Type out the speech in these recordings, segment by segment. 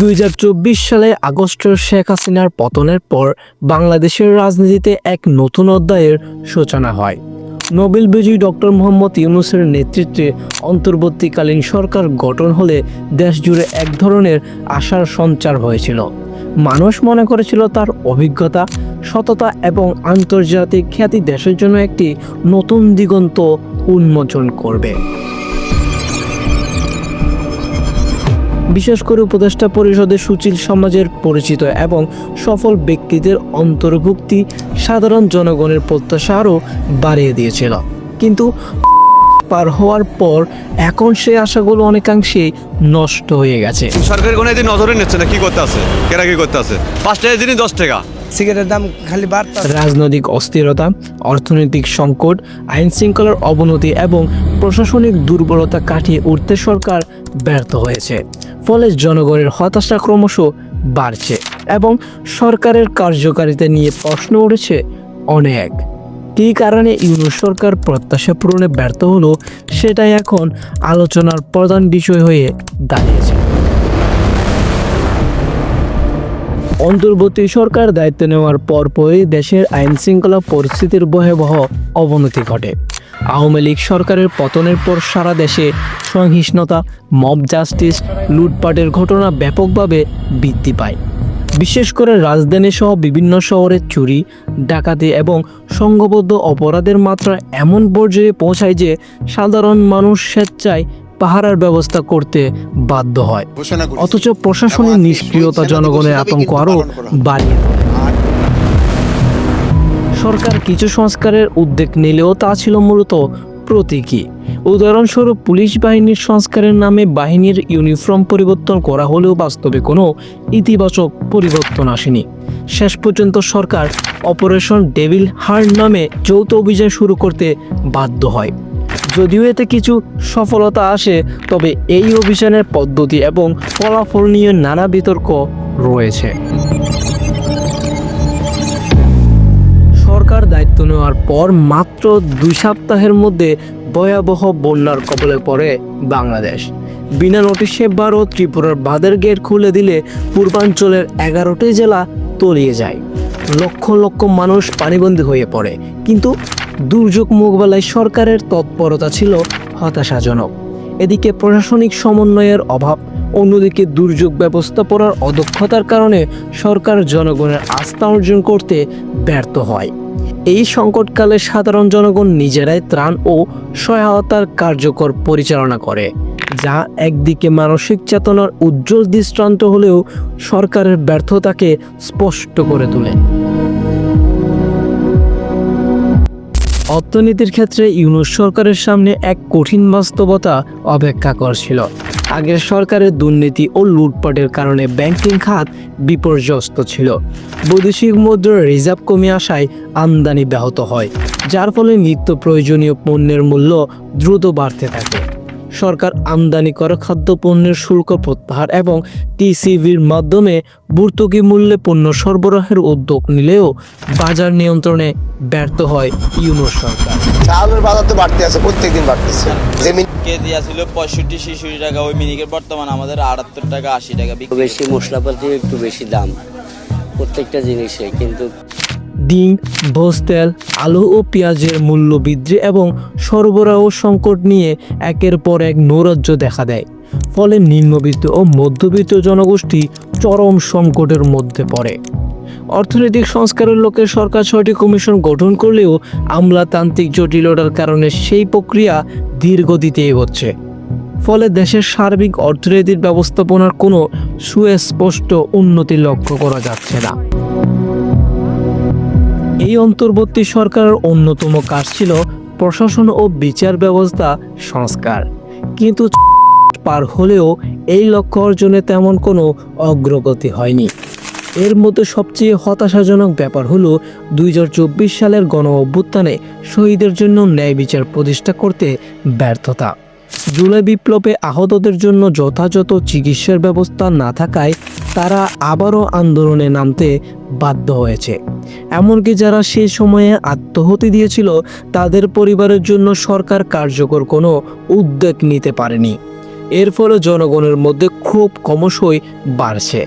দুই হাজার চব্বিশ সালে আগস্টের শেখ হাসিনার পতনের পর বাংলাদেশের রাজনীতিতে এক নতুন অধ্যায়ের সূচনা হয়। নোবেল বিজয়ী ডক্টর মোহাম্মদ ইউনুসের নেতৃত্বে অন্তর্বর্তীকালীন সরকার গঠন হলে দেশ জুড়ে এক ধরনের আশার সঞ্চার হয়েছিল। মানুষ মনে করেছিল তার অভিজ্ঞতা, সততা এবং আন্তর্জাতিক খ্যাতি দেশের জন্য একটি নতুন দিগন্ত উন্মোচন করবে। বিশেষ করে উপদেষ্টা পরিষদের সুচিল সমাজের পরিচিত এবং সফল ব্যক্তিদের অন্তর্ভুক্তি সাধারণ জনগণের প্রত্যাশা আরও বাড়িয়ে দিয়েছিল। কিন্তু পার হওয়ার পর এখন সেই আশাগুলো অনেকাংশেই নষ্ট হয়ে গেছে। সরকারি কোনো এদিন নজরে নিচ্ছে না কি করতে আছে? কেরা কি করতে আছে? পাঁচ টাকা দিনই দশ টাকা। সিগারেটের দাম খালি বাড়তে রাজনৈতিক অস্থিরতা অর্থনৈতিক সংকট আইন শৃঙ্খলার অবনতি এবং প্রশাসনিক দুর্বলতা কাটিয়ে উঠতে সরকার ব্যর্থ হয়েছে। ফলে জনগণের হতাশা ক্রমশ বাড়ছে এবং সরকারের কার্যকারিতা নিয়ে প্রশ্ন উঠেছে অনেক। কী কারণে ইউনো সরকার প্রত্যাশা পূরণে ব্যর্থ হলো, সেটাই এখন আলোচনার প্রধান বিষয় হয়ে দাঁড়িয়েছে। অন্তর্বর্তী সরকার দায়িত্ব নেওয়ার পরপরই দেশের আইন শৃঙ্খলা পরিস্থিতির ভয়াবহ অবনতি ঘটে। আওয়ামী লীগ সরকারের পতনের পর সারা দেশে সহিষ্ণুতা মব জাস্টিস লুটপাটের ঘটনা ব্যাপকভাবে বৃদ্ধি পায়। বিশেষ করে রাজধানী সহ বিভিন্ন শহরে চুরি, ডাকাতি এবং সংঘবদ্ধ অপরাধের মাত্রা এমন পর্যায়ে পৌঁছায় যে সাধারণ মানুষ স্বেচ্ছায় পাহারার ব্যবস্থা করতে বাধ্য হয়। অথচ প্রশাসনের নিষ্ক্রিয়তা জনগণের আতঙ্ক আরও বাড়িয়ে তোলে সরকার কিছু সংস্কারের উদ্যোগ নিলেও তা ছিল মূলত প্রতীকী। উদাহরণস্বরূপ পুলিশ বাহিনীর সংস্কারের নামে বাহিনীর ইউনিফর্ম পরিবর্তন করা হলেও বাস্তবে কোনো ইতিবাচক পরিবর্তন আসেনি। শেষ পর্যন্ত সরকার অপারেশন ডেভিল হার্ট নামে যৌথ অভিযান শুরু করতে বাধ্য হয়। যদিও এতে কিছু সফলতা আসে, তবে এই অভিযানের পদ্ধতি এবং ফলাফল নিয়ে নানা বিতর্ক রয়েছে। সরকার দায়িত্ব নেওয়ার পর মাত্র দুই সপ্তাহের মধ্যে ভয়াবহ বন্যার কবলে পড়ে বাংলাদেশ। বিনা নোটিশে বারো ত্রিপুরার বাঁধের গেট খুলে দিলে পূর্বাঞ্চলের এগারোটি জেলা তলিয়ে যায়। লক্ষ লক্ষ মানুষ পানিবন্দী হয়ে পড়ে, কিন্তু দুর্যোগ মোকাবেলায় সরকারের তৎপরতা ছিল হতাশাজনক। এদিকে প্রশাসনিক সমন্বয়ের অভাব, অন্যদিকে দুর্যোগ ব্যবস্থাপনার অদক্ষতার কারণে সরকার জনগণের আস্থা অর্জন করতে ব্যর্থ হয়। এই সংকটকালে সাধারণ জনগণ নিজেরাই ত্রাণ ও সহায়তার কার্যকর পরিচালনা করে, যা একদিকে মানসিক চেতনার উজ্জ্বল দৃষ্টান্ত হলেও সরকারের ব্যর্থতাকে স্পষ্ট করে তোলে। অর্থনীতির ক্ষেত্রে ইউনুস সরকারের সামনে এক কঠিন বাস্তবতা অপেক্ষা করছিল। আগের সরকারের দুর্নীতি ও লুটপাটের কারণে ব্যাংকিং খাত বিপর্যস্ত ছিল। বৈদেশিক মুদ্রার রিজার্ভ কমে আসায় আমদানি ব্যাহত হয়, যার ফলে নিত্য প্রয়োজনীয় পণ্যের মূল্য দ্রুত বাড়তে থাকে। সরকার আমদানি করা খাদ্যপণ্যের শুল্ক প্রত্যাহার এবং টিসিবির মাধ্যমে ভর্তুকি মূল্যে পণ্য সরবরাহের উদ্যোগ নিলেও বাজার নিয়ন্ত্রণে ব্যর্থ হয় ইউনুস সরকার। চাউলের বাজার তো বাড়তে আছে প্রত্যেকদিন বাড়তেছে। জমি কেজি আসছিল পঁয়ষট্টি ছেষট্টি টাকা ওই মিনিকের বর্তমান আমাদের আটাত্তর টাকা আশি টাকা বিক্রি। বেশি মশলাপাতি একটু বেশি দাম প্রত্যেকটা জিনিসে কিন্তু ডিম ভোজ তেল আলু ও পেঁয়াজের মূল্য বৃদ্ধি এবং সরবরাহ সংকট নিয়ে একের পর এক নৈরাজ্য দেখা দেয়। ফলে নিম্নবিত্ত ও মধ্যবিত্ত জনগোষ্ঠী চরম সংকটের মধ্যে পড়ে। অর্থনৈতিক সংস্কারের লক্ষ্যে সরকার ছয়টি কমিশন গঠন করলেও আমলাতান্ত্রিক জটিলতার কারণে সেই প্রক্রিয়া ধীরগতিতে এগোচ্ছে ফলে দেশের সার্বিক অর্থনৈতিক ব্যবস্থাপনার কোনো সুস্পষ্ট উন্নতি লক্ষ্য করা যাচ্ছে না। এই অন্তর্বর্তী সরকারের অন্যতম কাজ ছিল প্রশাসন ও বিচার ব্যবস্থা সংস্কার। কিন্তু পার হলেও এই লক্ষ্য অর্জনে তেমন কোনো অগ্রগতি হয়নি। এর মধ্যে সবচেয়ে হতাশাজনক ব্যাপার হলো দুই হাজার চব্বিশ সালের গণ অভ্যুত্থানে শহীদের জন্য ন্যায় বিচার প্রতিষ্ঠা করতে ব্যর্থতা। জুলাই বিপ্লবে আহতদের জন্য যথাযথ চিকিৎসার ব্যবস্থা না থাকায় তারা আবারও আন্দোলনে নামতে বাধ্য হয়েছে। এমনকি যারা সেই সময়ে আত্মহতি দিয়েছিল, তাদের পরিবারের জন্য সরকার কার্যকর কোনো উদ্যোগ নিতে পারেনি। এর ফলে জনগণের মধ্যে ক্ষোভ ক্রমশই বাড়ছে।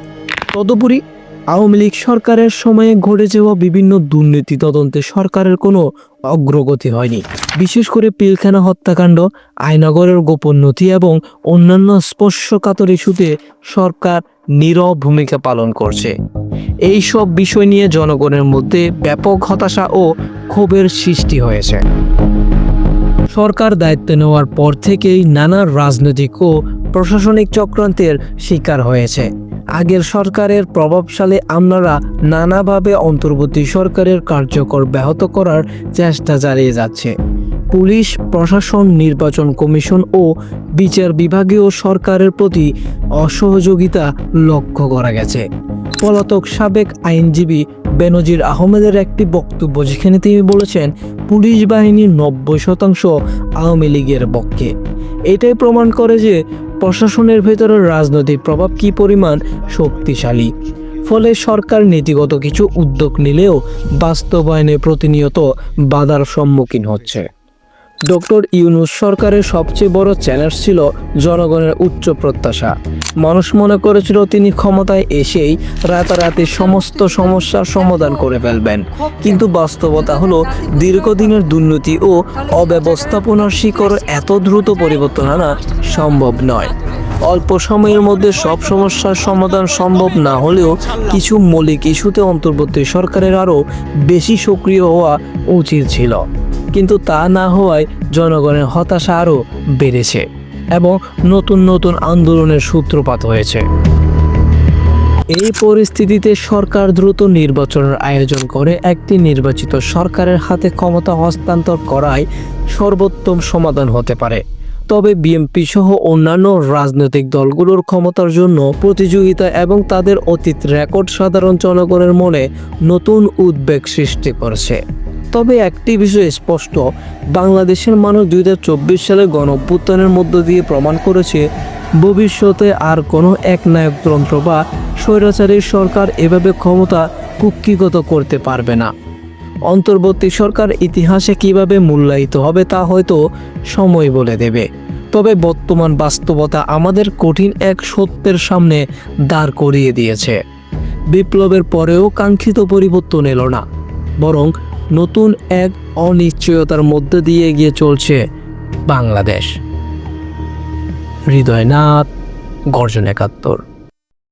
তদুপরি আওয়ামী লীগ সরকারের সময়ে ঘটে যাওয়া বিভিন্ন দুর্নীতি তদন্তে সরকারের কোনো অগ্রগতি হয়নি। বিশেষ করে পিলখানা হত্যাকাণ্ড, আইনগরের গোপন নথি এবং অন্যান্য স্পর্শকাতর ইস্যুতে সরকার নীরব ভূমিকা পালন করছে। এই সব বিষয় নিয়ে জনগণের মধ্যে ব্যাপক হতাশা ও ক্ষোভের সৃষ্টি হয়েছে। সরকার দায়িত্ব নেওয়ার পর থেকেই নানা রাজনৈতিক ও প্রশাসনিক চক্রান্তের শিকার হয়েছে। আগের সরকারের প্রভাবশালী আমলারা নানাভাবে অন্তর্বর্তী সরকারের কার্যকর ব্যাহত করার চেষ্টা চালিয়ে যাচ্ছে। পুলিশ, প্রশাসন, নির্বাচন কমিশন ও বিচার বিভাগীয় সরকারের প্রতি অসহযোগিতা লক্ষ্য করা গেছে। পলাতক সাবেক আইনজীবী বেনজির আহমেদের একটি বক্তব্য যেখানে তিনি বলেছেন, পুলিশ বাহিনীর নব্বই শতাংশ আওয়ামী লীগের পক্ষে। এটাই প্রমাণ করে যে প্রশাসনের ভেতরের রাজনৈতিক প্রভাব কি পরিমাণ শক্তিশালী? ফলে সরকার নীতিগত কিছু উদ্যোগ নিলেও বাস্তবায়নে প্রতিনিয়ত বাধার সম্মুখীন হচ্ছে। ডক্টর ইউনুস সরকারের সবচেয়ে বড় চ্যালেঞ্জ ছিল জনগণের উচ্চ প্রত্যাশা। মানুষ মনে করেছিল তিনি ক্ষমতায় এসেই রাতারাতি সমস্ত সমস্যার সমাধান করে ফেলবেন। কিন্তু বাস্তবতা হলো, দীর্ঘদিনের দুর্নীতি ও অব্যবস্থাপনার শিকড় এত দ্রুত পরিবর্তন আনা সম্ভব নয়। অল্প সময়ের মধ্যে সব সমস্যার সমাধান সম্ভব না হলেও কিছু মৌলিক ইস্যুতে অন্তর্বর্তী সরকারের আরও বেশি সক্রিয় হওয়া উচিত ছিল। কিন্তু তা না হওয়ায় জনগণের হতাশা আরও বেড়েছে। এবং নতুন নতুন আন্দোলনের সূত্রপাত হয়েছে। এই পরিস্থিতিতে সরকার দ্রুত নির্বাচনের আয়োজন করে একটি নির্বাচিত সরকারের হাতে ক্ষমতা হস্তান্তর করায় সর্বোত্তম সমাধান হতে পারে। তবে বিএনপি সহ অন্যান্য রাজনৈতিক দলগুলোর ক্ষমতার জন্য প্রতিযোগিতা এবং তাদের অতীত রেকর্ড সাধারণ জনগণের মনে নতুন উদ্বেগ সৃষ্টি করছে। তবে একটি বিষয় স্পষ্ট, বাংলাদেশের মানুষ দুই হাজার চব্বিশ সালে গণ অভ্যুত্থানের মধ্য দিয়ে প্রমাণ করেছে, ভবিষ্যতে আর কোনো একনায়কতন্ত্র বা স্বৈরাচারী সরকার এভাবে ক্ষমতা কুক্ষিগত করতে পারবে না। অন্তর্বর্তী সরকার ইতিহাসে কীভাবে মূল্যায়িত হবে তা হয়তো সময় বলে দেবে, তবে বর্তমান বাস্তবতা আমাদের কঠিন এক সত্যের সামনে দাঁড় করিয়ে দিয়েছে। বিপ্লবের পরেও কাঙ্ক্ষিত পরিবর্তন এলো না, বরং নতুন এক অনিশ্চয়তার মধ্যে দিয়ে গিয়ে চলছে বাংলাদেশ। হৃদয়নাথ গর্জন একাত্তর।